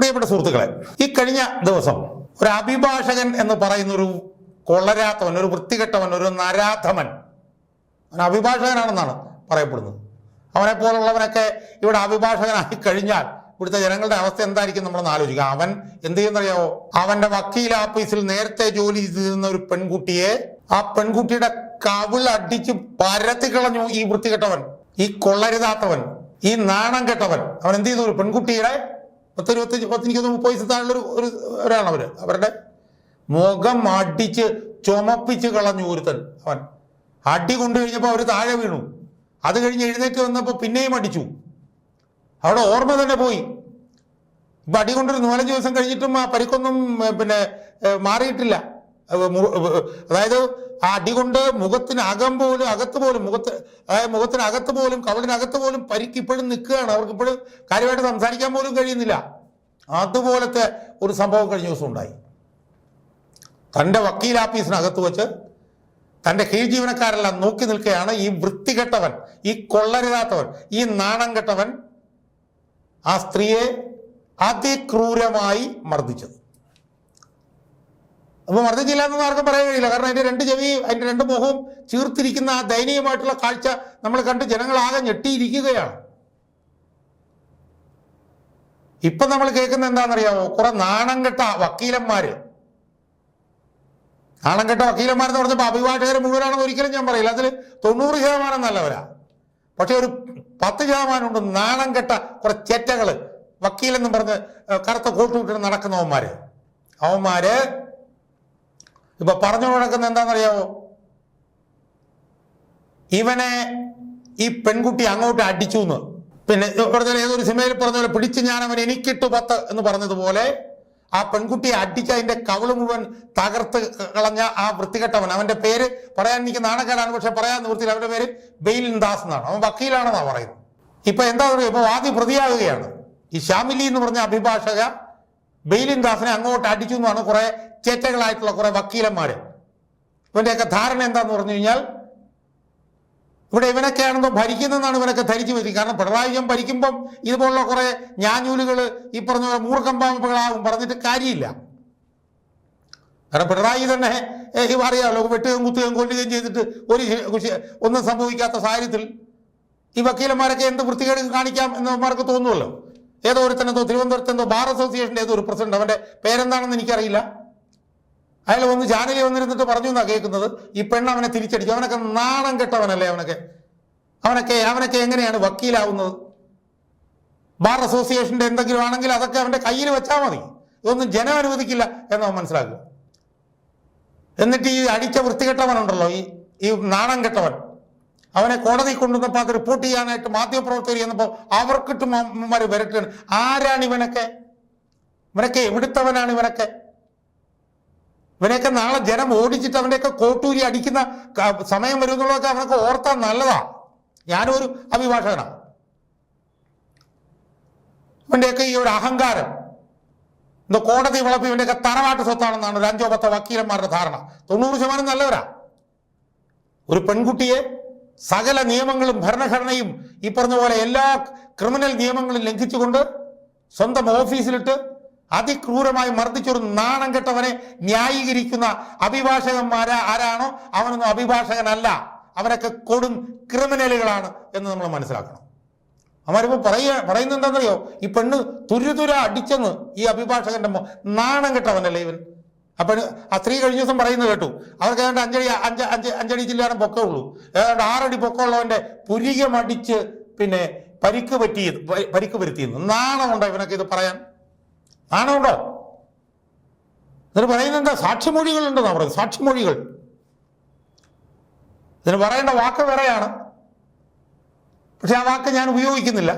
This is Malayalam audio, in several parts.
പ്രിയപ്പെട്ട സുഹൃത്തുക്കളെ ഈ കഴിഞ്ഞ ദിവസം ഒരു അഭിഭാഷകൻ എന്ന് പറയുന്ന ഒരു കൊള്ളരാത്തവൻ ഒരു വൃത്തികെട്ടവൻ ഒരു നരാധമൻ അവൻ അഭിഭാഷകനാണെന്നാണ് പറയപ്പെടുന്നത്. അവനെ പോലുള്ളവനൊക്കെ ഇവിടെ അഭിഭാഷകനായി കഴിഞ്ഞാൽ ഇവിടുത്തെ ജനങ്ങളുടെ അവസ്ഥ എന്തായിരിക്കും നമ്മളൊന്ന് ആലോചിക്കുക അവൻ എന്ത് ചെയ്യുന്നറിയാവോ? അവന്റെ വക്കീൽ ഓഫീസിൽ നേരത്തെ ജോലി ചെയ്തിരുന്ന ഒരു പെൺകുട്ടിയെ ആ പെൺകുട്ടിയുടെ കവിൾ അടിച്ച് പരത്തി കളഞ്ഞു ഈ വൃത്തികെട്ടവൻ ഈ കൊള്ളരുതാത്തവൻ ഈ നാണം കെട്ടവൻ. അവൻ എന്ത് ചെയ്തു? ഒരു പെൺകുട്ടിയുടെ പത്ത് ഇരുപത്തി പത്തിനിക്കൊന്ന് മുപ്പത് വയസ്സ് ഒരു ഒരു ഒരാണ് അവരുടെ മുഖം അടിച്ച് ചുമപ്പിച്ച് കളഞ്ഞു ഒരുത്തൻ അവൻ. അടി കൊണ്ടു കഴിഞ്ഞപ്പോൾ അവർ താഴെ വീണു. അത് കഴിഞ്ഞ് എഴുന്നേറ്റ് വന്നപ്പോൾ പിന്നെയും അടിച്ചു. അവിടെ ഓർമ്മ തന്നെ പോയി. ഇപ്പം അടി കൊണ്ടൊരു നാലഞ്ച് ദിവസം കഴിഞ്ഞിട്ടും ആ പരിക്കൊന്നും പിന്നെ മാറിയിട്ടില്ല. അതായത് ആ അടി കൊണ്ട് മുഖത്തിനകം പോലും അകത്ത് പോലും മുഖത്ത് മുഖത്തിനകത്ത് പോലും കവളിനകത്ത് പോലും പരിക്ക് ഇപ്പോഴും നിൽക്കുകയാണ്. അവർക്ക് ഇപ്പോഴും കാര്യമായിട്ട് സംസാരിക്കാൻ പോലും കഴിയുന്നില്ല. അതുപോലത്തെ ഒരു സംഭവം കഴിഞ്ഞ ദിവസം ഉണ്ടായി. തന്റെ വക്കീൽ ആഫീസിനകത്ത് വെച്ച് തന്റെ കീഴ് ജീവനക്കാരെല്ലാം നോക്കി നിൽക്കുകയാണ് ഈ വൃത്തികെട്ടവൻ ഈ കൊള്ളരുതാത്തവൻ ഈ നാണം കെട്ടവൻ ആ സ്ത്രീയെ അതിക്രൂരമായി മർദ്ദിച്ചത്. അപ്പൊ മർദ്ദിച്ചില്ല എന്നൊന്നും ആർക്കും പറയാൻ കഴിയില്ല. കാരണം അതിന്റെ രണ്ട് ചെവി അതിന്റെ രണ്ട് മുഖവും ചീർത്തിരിക്കുന്ന ആ ദയനീയമായിട്ടുള്ള കാഴ്ച നമ്മൾ കണ്ട് ജനങ്ങളാകെ ഞെട്ടിയിരിക്കുകയാണ്. ഇപ്പൊ നമ്മൾ കേൾക്കുന്ന എന്താണെന്നറിയാമോ കുറെ നാണംകെട്ട വക്കീലന്മാർ വക്കീലന്മാര്. നാണം കെട്ട വക്കീലന്മാരെന്ന് പറഞ്ഞപ്പോൾ അഭിഭാഷകർ മുഴുവനാണെന്ന് ഒരിക്കലും ഞാൻ പറയില്ല. അതിൽ തൊണ്ണൂറ് ശതമാനം നല്ലവരാ. പക്ഷെ ഒരു പത്ത് ശതമാനം ഉണ്ട് നാണംകെട്ട കുറെ ചെറ്റകൾ. വക്കീലെന്നും പറഞ്ഞ് കറുത്ത കോട്ടുവിട്ടിട്ട് നടക്കുന്നവന്മാര്. അവന്മാര് ഇപ്പൊ പറഞ്ഞു നടക്കുന്ന എന്താണെന്നറിയാമോ ഇവനെ ഈ പെൺകുട്ടി അങ്ങോട്ട് അടിച്ചു എന്ന് പിന്നെ പറഞ്ഞ ഏതൊരു സിനിമയിൽ പറഞ്ഞ പോലെ പിടിച്ച് ഞാൻ അവൻ എനിക്കിട്ട് പത്ത് എന്ന് പറഞ്ഞതുപോലെ ആ പെൺകുട്ടിയെ അടിച്ച് അതിന്റെ കവിൾ മുഴുവൻ തകർത്ത് കളഞ്ഞ ആ വൃത്തികെട്ടവൻ. അവന്റെ പേര് പറയാൻ എനിക്ക് നാണക്കേടാണ്. പക്ഷെ പറയാൻ നിർത്തി അവന്റെ പേര് ബെയിലിൻ ദാസ് എന്നാണ്. അവൻ വക്കീലാണെന്നാണ് പറയുന്നത്. ഇപ്പൊ എന്താ പറയുക? ഇപ്പൊ വാദി പ്രതിയാകുകയാണ്. ഈ ഷാമിലി എന്ന് പറഞ്ഞ അഭിഭാഷക ബെയിലിൻ ദാസിനെ അങ്ങോട്ട് അടിച്ചു എന്നാണ് കുറെ ചേറ്റകളായിട്ടുള്ള കുറെ വക്കീലന്മാർ ഇവന്റെയൊക്കെ ധാരണ എന്താന്ന് പറഞ്ഞു കഴിഞ്ഞാൽ ഇവിടെ ഇവനൊക്കെയാണെന്നോ ഭരിക്കുന്നതെന്നാണ് ഇവനൊക്കെ ധരിച്ചു വരുന്നത് കാരണം പിണറായി വിജയൻ ഭരിക്കുമ്പം ഇതുപോലുള്ള കുറെ ഞാഞ്ഞൂലുകൾ ഈ പറഞ്ഞ പോലെ പറഞ്ഞിട്ട് കാര്യമില്ല. കാരണം പിണറായി തന്നെ അറിയാമല്ലോ വെട്ടുകയും കുത്തുകയും കൊല്ലുകയും ചെയ്തിട്ട് ഒരു ഒന്നും സംഭവിക്കാത്ത സാഹചര്യത്തിൽ ഈ വക്കീലന്മാരൊക്കെ എന്ത് വൃത്തികേട് കാണിക്കാം എന്ന് അവന്മാർക്ക് തോന്നുമല്ലോ? ഏതോ ഒരുത്തനെന്തോ തിരുവനന്തപുരത്ത് എന്തോ ബാർ അസോസിയേഷന്റെ ഏതോ ഒരു പ്രസിഡന്റ് അവന്റെ പേരെന്താണെന്ന് എനിക്കറിയില്ല. അയാൾ വന്ന് ചാനലിൽ വന്നിരുന്നിട്ട് പറഞ്ഞു എന്നാ കേൾക്കുന്നത്? ഈ പെണ്ണ് അവനെ തിരിച്ചടിച്ചു അവനൊക്കെ നാണം കെട്ടവനല്ലേ അവനൊക്കെ? അവനൊക്കെ അവനൊക്കെ എങ്ങനെയാണ് വക്കീലാവുന്നത്? ബാർ അസോസിയേഷന്റെ എന്തെങ്കിലും ആണെങ്കിൽ അതൊക്കെ അവന്റെ കയ്യിൽ വെച്ചാൽ മതി. ഇതൊന്നും ജനം അനുവദിക്കില്ല എന്ന് അവൻ മനസ്സിലാക്കുക. എന്നിട്ട് ഈ അടിച്ച വൃത്തികെട്ടവനുണ്ടല്ലോ ഈ ഈ നാണം കെട്ടവൻ. അവനെ കോടതി കൊണ്ടുവന്നപ്പോൾ അത് റിപ്പോർട്ട് ചെയ്യാനായിട്ട് മാധ്യമപ്രവർത്തകർ ചെന്നപ്പോൾ അവർക്കിട്ട് വരട്ടാണ് ആരാണ് ഇവനൊക്കെ ഇവനൊക്കെ എവിടുത്തവനാണ് ഇവനൊക്കെ ഇവനെയൊക്കെ നാളെ ജനം ഓടിച്ചിട്ട് അവന്റെയൊക്കെ കോട്ടൂരി അടിക്കുന്ന സമയം വരും എന്നുള്ളതൊക്കെ അവനൊക്കെ ഓർത്താൻ നല്ലതാ. ഞാനും ഒരു അഭിഭാഷകനാണ് ഇവന്റെയൊക്കെ ഈ ഒരു അഹങ്കാരം ഇന്ന് കോടതി വളപ്പ് ഇവന്റെയൊക്കെ തറവാട്ട് സ്വത്താണെന്നാണ് ഒരു അഞ്ചോ പത്തോ വക്കീലന്മാരുടെ ധാരണ. തൊണ്ണൂറ് ശതമാനം നല്ലവരാ. ഒരു പെൺകുട്ടിയെ സകല നിയമങ്ങളും ഭരണഘടനയും ഈ പറഞ്ഞ പോലെ എല്ലാ ക്രിമിനൽ നിയമങ്ങളും ലംഘിച്ചുകൊണ്ട് സ്വന്തം ഓഫീസിലിട്ട് അതിക്രൂരമായി മർദ്ദിച്ചൊരു നാണം കെട്ടവനെ ന്യായീകരിക്കുന്ന അഭിഭാഷകന്മാരാ ആരാണോ? അവനൊന്നും അഭിഭാഷകനല്ല. അവരൊക്കെ കൊടും ക്രിമിനലുകളാണ് എന്ന് നമ്മൾ മനസ്സിലാക്കണം. അവരിപ്പോൾ പറയുക പറയുന്ന എന്താണെന്നറിയോ? ഈ പെണ്ണ് തുരുതുര അടിച്ചെന്ന് ഈ അഭിഭാഷകന്റെ നാണം കെട്ടവനല്ലേ ഇവൻ? അപ്പൊ ആ സ്ത്രീ കഴിഞ്ഞ ദിവസം പറയുന്നത് കേട്ടു. അവർക്ക് ഏതാണ്ട് അഞ്ചടി അഞ്ച് അഞ്ച് അഞ്ചടി ജില്ലയാണ് പൊക്കമുള്ളൂ ഏതാണ്ട് ആറടി പൊക്കമുള്ളവന്റെ പുരികമടിച്ച് പിന്നെ പരിക്ക് പറ്റിയത് പരിക്ക് വരുത്തിയെന്ന്. നാണമുണ്ടോ ഇവനൊക്കെ ഇത് പറയാൻ? നാണമുണ്ടോ ഇതിന് പറയുന്നത് എന്താ സാക്ഷിമൊഴികളുണ്ടെന്നാ പറയുന്നത്. സാക്ഷിമൊഴികൾ. ഇതിന് പറയേണ്ട വാക്ക് വേറെയാണ്. പക്ഷെ ആ വാക്ക് ഞാൻ ഉപയോഗിക്കുന്നില്ല.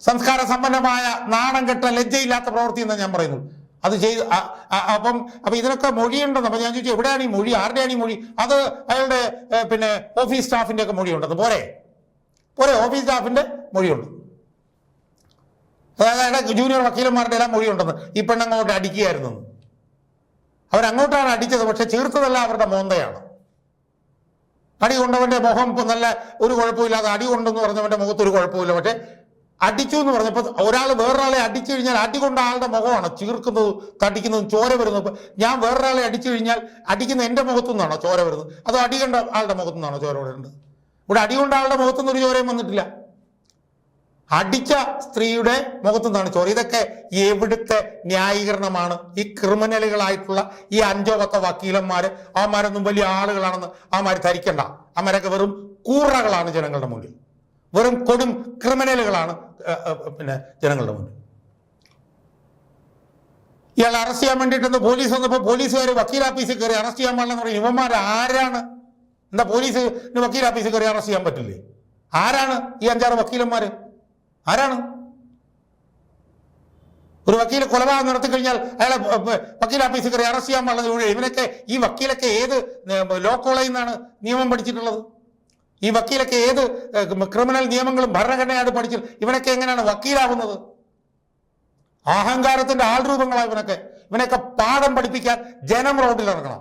സംസ്കാര സമ്പന്നമായ നാണം കെട്ട ലജ്ജയില്ലാത്ത പ്രവൃത്തി എന്നാണ് ഞാൻ പറയുന്നത്. അത് ചെയ്ത് അപ്പം അപ്പൊ ഇതിനൊക്കെ മൊഴിയുണ്ടെന്ന് അപ്പൊ ഞാൻ ചോദിച്ചു എവിടെയാണ് ഈ മൊഴി? ആരുടെയാണ് ഈ മൊഴി? അത് അയാളുടെ പിന്നെ ഓഫീസ് സ്റ്റാഫിന്റെ ഒക്കെ മൊഴിയുണ്ടെന്ന് പോരെ? പോരെ ഓഫീസ് സ്റ്റാഫിന്റെ മൊഴിയുണ്ട്. അതായത് ജൂനിയർ വക്കീലന്മാരുടെ എല്ലാം മൊഴിയുണ്ടെന്ന്. ഈ പെണ്ണങ്ങോട്ട് അടിക്കുകയായിരുന്നു. അവരങ്ങോട്ടാണ് അടിച്ചത് പക്ഷെ ചീർത്തതല്ല അവരുടെ മോന്തയാണ്. അടി കൊണ്ടവന്റെ മുഖം നല്ല ഒരു കുഴപ്പമില്ലാതെ അടി കൊണ്ടെന്ന് പറഞ്ഞവന്റെ മുഖത്ത് ഒരു കുഴപ്പമില്ല. പക്ഷെ അടിച്ചു എന്ന് പറഞ്ഞപ്പോൾ ഒരാൾ വേറൊരാളെ അടിച്ചു കഴിഞ്ഞാൽ അടി കൊണ്ട ആളുടെ മുഖമാണ് ചീർക്കുന്നതും തടിക്കുന്നതും ചോര വരുന്നത്. ഞാൻ വേറൊരാളെ അടിച്ചു കഴിഞ്ഞാൽ അടിക്കുന്ന എന്റെ മുഖത്തു നിന്നാണോ ചോര വരുന്നത്? അതോ അടി കണ്ട ആളുടെ മുഖത്തു നിന്നാണോ ചോര വരുന്നത്? ഇവിടെ അടി കൊണ്ട ആളുടെ മുഖത്തുനിന്ന് ഒരു ചോരയും വന്നിട്ടില്ല. അടിച്ച സ്ത്രീയുടെ മുഖത്തു നിന്നാണ് ചോറ്. ഇതൊക്കെ എവിടുത്തെ ന്യായീകരണമാണ്? ഈ ക്രിമിനലുകളായിട്ടുള്ള ഈ അഞ്ചോ പത്തോ വക്കീലന്മാര് അവന്മാരൊന്നും വലിയ ആളുകളാണെന്ന് അവന്മാർ ധരിക്കണ്ട. അവന്മാരൊക്കെ വെറും കൂറകളാണ് ജനങ്ങളുടെ മുന്നിൽ. വെറും കൊടും ക്രിമിനലുകളാണ് പിന്നെ ജനങ്ങളുടെ മുന്നിൽ. ഇയാൾ അറസ്റ്റ് ചെയ്യാൻ വേണ്ടിയിട്ടൊന്ന് പോലീസ് വന്നപ്പോൾ പോലീസുകാർ വക്കീൽ ഓഫീസിൽ കയറി അറസ്റ്റ് ചെയ്യാൻ പാടില്ലെന്ന് പറയും ഇവന്മാർ ആരാണ്? എന്താ പോലീസ് വക്കീൽ ഓഫീസിൽ കയറി അറസ്റ്റ് ചെയ്യാൻ പറ്റില്ലേ? ആരാണ് ഈ അഞ്ചാറ് വക്കീലന്മാര്? ആരാണ്? ഒരു വക്കീൽ കൊലപാതകം നടത്തി കഴിഞ്ഞാൽ അയാളെ വക്കീൽ ഓഫീസിൽ കയറി അറസ്റ്റ് ചെയ്യാൻ പാടുള്ളത് ഇവിടെ ഇവനൊക്കെ ഈ വക്കീലൊക്കെ ഏത് ലോ കോളേജിൽ നിന്നാണ് നിയമം പഠിച്ചിട്ടുള്ളത്? ഈ വക്കീലൊക്കെ ഏത് ക്രിമിനൽ നിയമങ്ങളും ഭരണഘടനയാണ് പഠിച്ചത് ഇവനൊക്കെ എങ്ങനെയാണ് വക്കീലാവുന്നത്? അഹങ്കാരത്തിന്റെ ആൾരൂപങ്ങളാണ് ഇവനൊക്കെ. ഇവനൊക്കെ പാഠം പഠിപ്പിക്കാൻ ജനം റോഡിൽ ഇറങ്ങണം.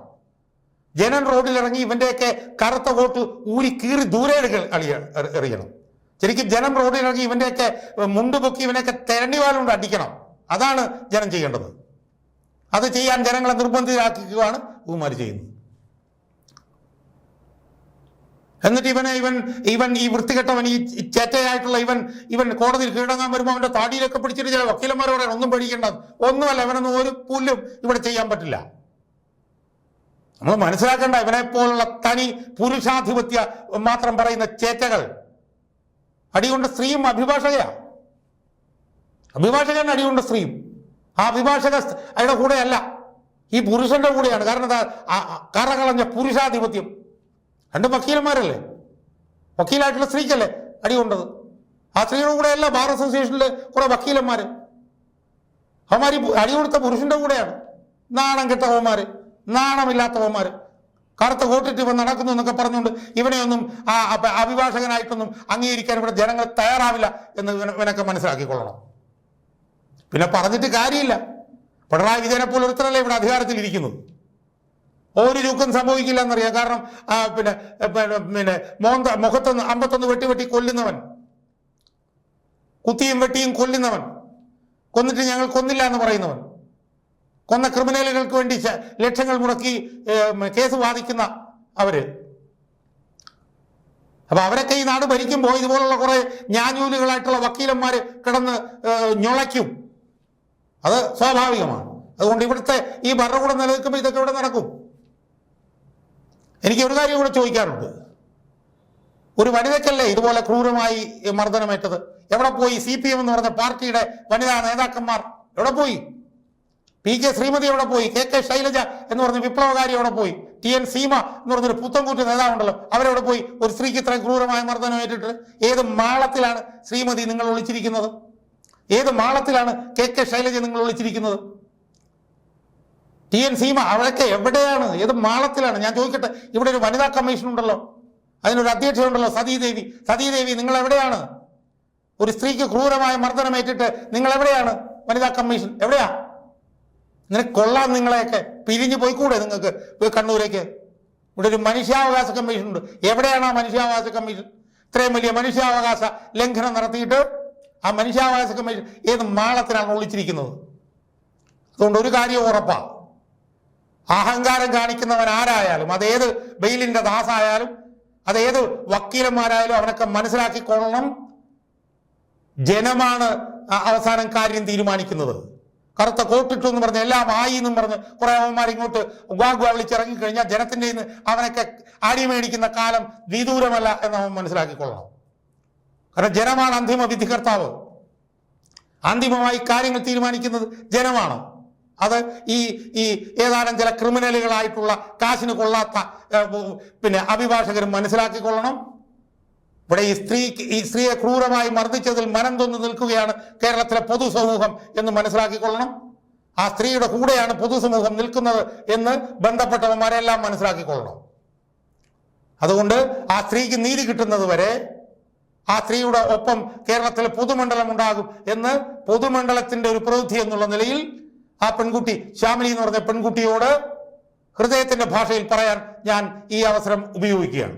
ജനം റോഡിൽ ഇറങ്ങി ഇവന്റെയൊക്കെ കറുത്ത കോട്ട് ഊരി കീറി ദൂരെ എറിയണം. ശരിക്കും ജനം റോഡിലിറങ്ങി ഇവന്റെയൊക്കെ മുണ്ട് പൊക്കി ഇവനെയൊക്കെ തെരണ്ടിവാലുകൊണ്ട് അടിക്കണം. അതാണ് ജനം ചെയ്യേണ്ടത്. അത് ചെയ്യാൻ ജനങ്ങളെ നിർബന്ധിതരാക്കുകയാണ് ഉമാര് ചെയ്യുന്നത്. എന്നിട്ട് ഇവനെ ഇവൻ ഇവൻ ഈ വൃത്തികെട്ടവൻ ഈ ചേറ്റയായിട്ടുള്ള ഇവൻ ഇവൻ കോടതിയിൽ കീഴടങ്ങാൻ വരുമ്പോൾ അവന്റെ താടിയിലൊക്കെ പിടിച്ചിട്ട് ചില വക്കീലന്മാർ പറയാൻ ഒന്നും പേടിക്കേണ്ട. ഒന്നുമല്ല ഇവനൊന്നും ഒരു പുല്ലും ഇവിടെ ചെയ്യാൻ പറ്റില്ല. നമ്മൾ മനസ്സിലാക്കേണ്ട ഇവനെ പോലുള്ള തനി പുരുഷാധിപത്യ മാത്രം പറയുന്ന ചേറ്റകൾ. അടികൊണ്ട സ്ത്രീയും അഭിഭാഷകയാ. അഭിഭാഷകൻ അടികൊണ്ട സ്ത്രീയും. ആ അഭിഭാഷക അയാളുടെ കൂടെയല്ല. ഈ പുരുഷന്റെ കൂടെയാണ്. കാരണം കറകളഞ്ഞ പുരുഷാധിപത്യം. രണ്ട് വക്കീലന്മാരല്ലേ? വക്കീലായിട്ടുള്ള സ്ത്രീക്കല്ലേ അടികൊണ്ടത്. ആ സ്ത്രീയുടെ കൂടെയല്ല ബാർ അസോസിയേഷനിലെ കുറെ വക്കീലന്മാര്. അവന്മാർ ഈ അടി പുരുഷന്റെ കൂടെയാണ്. നാണം കെട്ടവന്മാർ നാണമില്ലാത്തവന്മാര്. കറുത്ത കോട്ടിട്ട് ഇവ നടക്കുന്നു എന്നൊക്കെ പറഞ്ഞുകൊണ്ട് ഇവനെയൊന്നും ആ അഭിഭാഷകനായിട്ടൊന്നും അംഗീകരിക്കാൻ ഇവിടെ ജനങ്ങൾ തയ്യാറാവില്ല എന്ന് ഇവന- ഇവനൊക്കെ മനസ്സിലാക്കിക്കൊള്ളണം. പിന്നെ പറഞ്ഞിട്ട് കാര്യമില്ല. പിണറായി വിജയനെ പോലെ ഒരുത്തരല്ലേ ഇവിടെ അധികാരത്തിൽ ഇരിക്കുന്നത്? ഒരു ചുക്കും സംഭവിക്കില്ല എന്നറിയാം. കാരണം പിന്നെ പിന്നെ മോന്ത മുഖത്തൊന്ന് അമ്പത്തൊന്ന് വെട്ടി വെട്ടി കൊല്ലുന്നവൻ. കുത്തിയും വെട്ടിയും കൊല്ലുന്നവൻ. കൊന്നിട്ട് ഞങ്ങൾ കൊന്നില്ല എന്ന് പറയുന്നവൻ. കൊന്ന ക്രിമിനലുകൾക്ക് വേണ്ടി ലക്ഷങ്ങൾ മുടക്കി കേസ് വാദിക്കുന്ന അവർ. അപ്പൊ അവരൊക്കെ ഈ നാട് ഭരിക്കുമ്പോൾ ഇതുപോലുള്ള കുറെ ഞാഞ്ഞൂലുകളായിട്ടുള്ള വക്കീലന്മാര് കിടന്ന് ഞൊളയ്ക്കും. അത് സ്വാഭാവികമാണ്. അതുകൊണ്ട് ഇവിടുത്തെ ഈ ഭരണകൂടം നിലനിൽക്കുമ്പോൾ ഇതൊക്കെ ഇവിടെ നടക്കും. എനിക്ക് ഒരു കാര്യം കൂടെ ചോദിക്കാറുണ്ട് ഒരു വനിതയ്ക്കല്ലേ ഇതുപോലെ ക്രൂരമായി മർദ്ദനമേറ്റത്? എവിടെ പോയി? സി പി എം എന്ന് പറഞ്ഞ പാർട്ടിയുടെ വനിതാ നേതാക്കന്മാർ എവിടെ പോയി? പി കെ ശ്രീമതി അവിടെ പോയി കെ കെ ശൈലജ എന്ന് പറഞ്ഞ വിപ്ലവകാരി അവിടെ പോയി ടി എൻ സീമ എന്ന് പറഞ്ഞൊരു പുത്തൻകൂറ്റ് നേതാവുണ്ടല്ലോ അവരവിടെ പോയി ഒരു സ്ത്രീക്ക് ഇത്രയും ക്രൂരമായ മർദ്ദനം ഏറ്റിട്ട് ഏത് മാളത്തിലാണ് ശ്രീമതി നിങ്ങൾ ഒളിച്ചിരിക്കുന്നത് ഏത് മാളത്തിലാണ് കെ കെ ശൈലജ നിങ്ങൾ ഒളിച്ചിരിക്കുന്നത് ടി എൻ സീമ അവരൊക്കെ എവിടെയാണ്? ഏത് മാളത്തിലാണ്? ഞാൻ ചോദിക്കട്ടെ ഇവിടെ ഒരു വനിതാ കമ്മീഷൻ ഉണ്ടല്ലോ അതിനൊരു അധ്യക്ഷയുണ്ടല്ലോ സതീദേവി. സതീദേവി നിങ്ങൾ എവിടെയാണ് ഒരു സ്ത്രീക്ക് ക്രൂരമായ മർദ്ദനമേറ്റിട്ട് നിങ്ങൾ എവിടെയാണ് വനിതാ കമ്മീഷൻ? എവിടെയാ? ഇങ്ങനെ കൊള്ളാം നിങ്ങളെയൊക്കെ. പിരിഞ്ഞു പോയിക്കൂടെ നിങ്ങൾക്ക്? കണ്ണൂരേക്ക്. ഇവിടെ ഒരു മനുഷ്യാവകാശ കമ്മീഷൻ ഉണ്ട്. എവിടെയാണ് ആ മനുഷ്യാവകാശ കമ്മീഷൻ ഇത്രയും വലിയ മനുഷ്യാവകാശ ലംഘനം നടത്തിയിട്ട് ആ മനുഷ്യാവകാശ കമ്മീഷൻ ഏത് മാളത്തിലാണ് ഒളിച്ചിരിക്കുന്നത്? അതുകൊണ്ട് ഒരു കാര്യം ഉറപ്പാ. അഹങ്കാരം കാണിക്കുന്നവൻ ആരായാലും അതേത് ബെയിലിന്റെ ദാസായാലും അതേത് വക്കീലന്മാരായാലും അവനൊക്കെ മനസ്സിലാക്കിക്കൊള്ളണം. ജനമാണ് അവസാനം കാര്യം തീരുമാനിക്കുന്നത്. കറുത്ത കോട്ടിട്ടു എന്ന് പറഞ്ഞ് എല്ലാം ആയി എന്നും പറഞ്ഞ് കുറെ അവന്മാർ ഇങ്ങോട്ട് ഉഗാഗ്വ വിളിച്ചിറങ്ങി കഴിഞ്ഞാൽ ജനത്തിന്റെ കയ്യിൽ നിന്ന് അവനൊക്കെ ആടി മേടിക്കുന്ന കാലം വിദൂരമല്ല എന്ന് അവൻ മനസ്സിലാക്കിക്കൊള്ളണം. കാരണം ജനമാണ് അന്തിമ വിധികർത്താവ്. അന്തിമമായി കാര്യങ്ങൾ തീരുമാനിക്കുന്നത് ജനമാണ്. അത് ഈ ഈ ഏതാനും ചില ക്രിമിനലുകളായിട്ടുള്ള കാശിന് കൊള്ളാത്ത പിന്നെ അഭിഭാഷകരും മനസ്സിലാക്കിക്കൊള്ളണം. ഇവിടെ ഈ സ്ത്രീ ഈ സ്ത്രീയെ ക്രൂരമായി മർദ്ദിച്ചതിൽ മനം തൊന്ന് നിൽക്കുകയാണ് കേരളത്തിലെ പൊതുസമൂഹം എന്ന് മനസ്സിലാക്കിക്കൊള്ളണം. ആ സ്ത്രീയുടെ കൂടെയാണ് പൊതുസമൂഹം നിൽക്കുന്നത് എന്ന് ബന്ധപ്പെട്ടവന്മാരെല്ലാം മനസ്സിലാക്കിക്കൊള്ളണം. അതുകൊണ്ട് ആ സ്ത്രീക്ക് നീതി കിട്ടുന്നത് വരെ ആ സ്ത്രീയുടെ ഒപ്പം കേരളത്തിലെ പൊതുമണ്ഡലം ഉണ്ടാകും എന്ന് പൊതുമണ്ഡലത്തിന്റെ ഒരു പ്രവൃത്തി എന്നുള്ള നിലയിൽ ആ പെൺകുട്ടി ശ്യാമിനി എന്ന് പറഞ്ഞ പെൺകുട്ടിയോട് ഹൃദയത്തിന്റെ ഭാഷയിൽ പറയാൻ ഞാൻ ഈ അവസരം ഉപയോഗിക്കുകയാണ്.